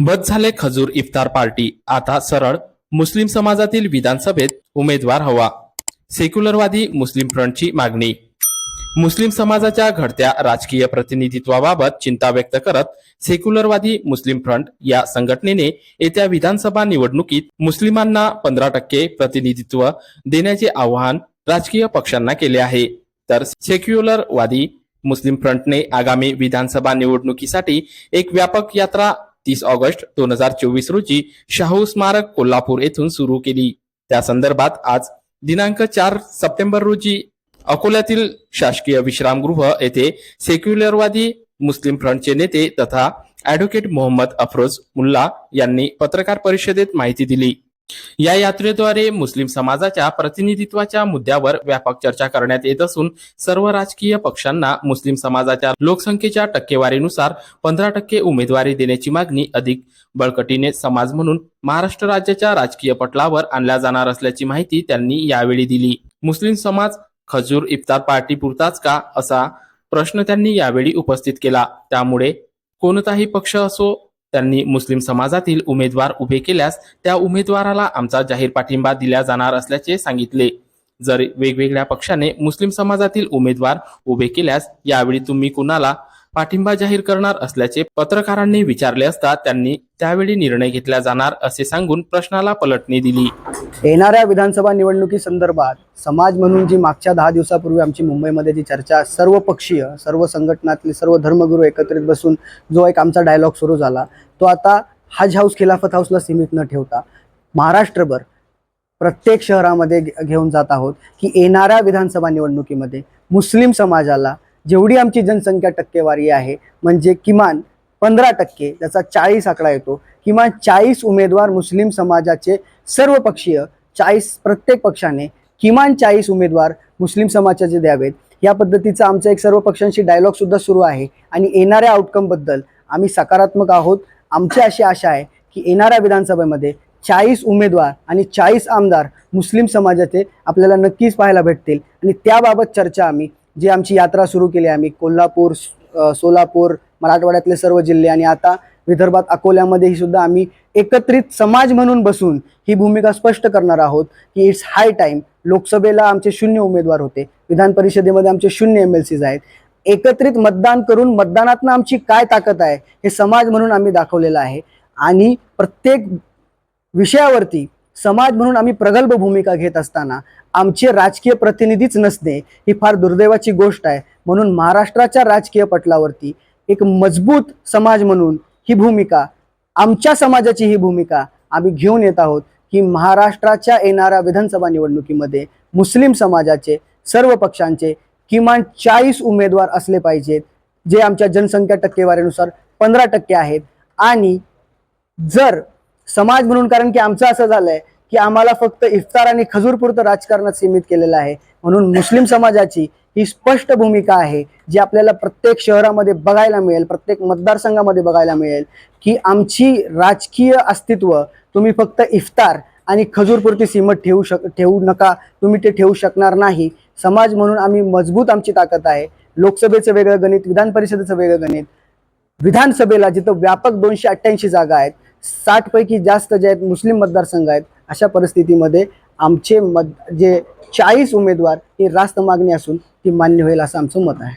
बद झाले खजूर इफ्तार पार्टी. आता सरळ मुस्लिम समाजातील विधानसभेत उमेदवार हवा. सेक्युलरवादी मुस्लिम फ्रंटची मागणी. मुस्लिम समाजाच्या घडत्या राजकीय प्रतिनिधित्वाबाबत चिंता व्यक्त करत सेक्युलरवादी मुस्लिम फ्रंट या संघटनेने येत्या विधानसभा निवडणुकीत मुस्लिमांना पंधरा टक्के प्रतिनिधित्व देण्याचे आवाहन राजकीय पक्षांना केले आहे. तर सेक्युलरवादी मुस्लिम फ्रंटने आगामी विधानसभा निवडणुकीसाठी एक व्यापक यात्रा तीस ऑगस्ट दोन हजार चोवीस रोजी शाहू स्मारक कोल्हापूर येथून सुरू केली. त्या संदर्भात आज दिनांक चार सप्टेंबर रोजी अकोल्यातील शासकीय विश्रामगृह येथे सेक्युलरवादी मुस्लिम फ्रंटचे नेते तथा ऍडव्होकेट मोहम्मद अफरोज मुल्ला यांनी पत्रकार परिषदेत माहिती दिली. या यात्रेद्वारे मुस्लिम समाजाच्या प्रतिनिधित्वाच्या मुद्द्यावर व्यापक चर्चा करण्यात येत असून सर्व राजकीय पक्षांना मुस्लिम समाजाच्या लोकसंख्येच्या टक्केवारीनुसार पंधरा टक्के उमेदवारी देण्याची मागणी अधिक बळकटीने समाज म्हणून महाराष्ट्र राज्याच्या राजकीय पटलावर आणल्या जाणार असल्याची माहिती त्यांनी यावेळी दिली. मुस्लिम समाज खजूर इफ्तार पार्टी पुरताच का? असा प्रश्न त्यांनी यावेळी उपस्थित केला. त्यामुळे कोणताही पक्ष असो त्यांनी मुस्लिम समाजातील उमेदवार उभे केल्यास त्या उमेदवाराला आमचा जाहीर पाठिंबा दिला जाणार असल्याचे सांगितले. जर वेगवेगळ्या पक्षाने मुस्लिम समाजातील उमेदवार उभे केल्यास यावेळी तुम्ही कुणाला पाठिंबा जाहीर करणार असल्याचे पत्रकारांनी विचारले असता त्यांनी त्यावेळी निर्णय घेतला जाणार असे सांगून प्रश्नाला पलटणी दिली. येणाऱ्या विधानसभा निवडणुकी संदर्भात समाज म्हणून जी मागच्या दहा दिवसापूर्वी आमची मुंबईमध्ये जी चर्चा सर्व पक्षीय सर्व संघटनातले सर्व धर्मगुरू एकत्रित बसून जो एक आमचा डायलॉग सुरू झाला तो आता हज हाऊस खिलाफत हाऊसला सीमित न ठेवता महाराष्ट्रभर प्रत्येक शहरामध्ये घे- घेऊन जात आहोत की येणाऱ्या विधानसभा निवडणुकीमध्ये मुस्लिम समाजाला जेवढी आमची जनसंख्या टक्केवारी आहे म्हणजे किमान पंधरा टक्के त्याचा चाळीस आकडा येतो किमान चाळीस उमेदवार मुस्लिम समाजाचे सर्व पक्षीय चाळीस प्रत्येक पक्षाने किमान चाळीस उमेदवार मुस्लिम समाजाचे द्यावेत. या पद्धतीचा आमचा एक सर्व पक्षांशी डायलॉग सुद्धा सुरू आहे आणि येणाऱ्या आउटकमबद्दल आम्ही सकारात्मक आहोत. आमची अशी आशा आहे की येणाऱ्या विधानसभेमध्ये चाळीस उमेदवार आणि चाळीस आमदार मुस्लिम समाजाचे आपल्याला नक्कीच पाहायला भेटतील आणि त्याबाबत चर्चा आम्ही जी आमची यात्रा सुरू केली आहे आम्ही. कोल्हापूर सोलापूर मराठवाड्यातले सर्व जिल्हे आणि आता विदर्भात अकोल्यामध्येही सुद्धा आम्ही एकत्रित समाज म्हणून बसून ही भूमिका स्पष्ट करणार आहोत की इट्स हाय टाईम लोकसभेला आमचे शून्य उमेदवार होते. विधान परिषदेमध्ये आमचे शून्य एम एल सीज आहेत. एकत्रित मतदान करून मतदानातनं आमची काय ताकद आहे हे समाज म्हणून आम्ही दाखवलेलं आहे. आणि प्रत्येक विषयावरती समाज म्हणून आम्ही प्रगल्भ भूमिका घेत असताना आमचे राजकीय प्रतिनिधीच नसणे ही फार दुर्दैवाची गोष्ट आहे. म्हणून महाराष्ट्राच्या राजकीय पटलावरती एक मजबूत समाज म्हणून ही भूमिका आमच्या समाजाची ही भूमिका आम्ही घेऊन येत आहोत की महाराष्ट्राच्या येणाऱ्या विधानसभा निवडणुकीमध्ये मुस्लिम समाजाचे सर्व पक्षांचे किमान चाळीस उमेदवार असले पाहिजेत जे आमच्या जनसंख्या टक्केवारीनुसार पंधरा टक्के आहेत. आणि जर समाज म्हणून कारण की आमचं असं झालंय की आम्हाला फक्त इफ्तार आणि खजूरपुरतं राजकारणात सीमित केलेलं आहे. म्हणून मुस्लिम समाजाची ही स्पष्ट भूमिका आहे जी आपल्याला प्रत्येक शहरामध्ये बघायला मिळेल प्रत्येक मतदारसंघामध्ये बघायला मिळेल की आमची राजकीय अस्तित्व तुम्ही फक्त इफ्तार आणि खजूरपुरती सीमत ठेवू शक ठेवू नका तुम्ही ते ठेवू शकणार नाही. समाज म्हणून आम्ही मजबूत आमची ताकद आहे. लोकसभेचं वेगळं गणित विधान परिषदेचं वेगळं गणित विधानसभेला जिथं व्यापक दोनशे अठ्ठ्याऐंशी जागा आहेत साठपैकी जास्त जे आहेत मुस्लिम मतदारसंघ आहेत अशा परिस्थितीमध्ये आमचे मत जे चाळीस उमेदवार ही रास्त मागणी असून ती मान्य होईल असं आमचं मत आहे.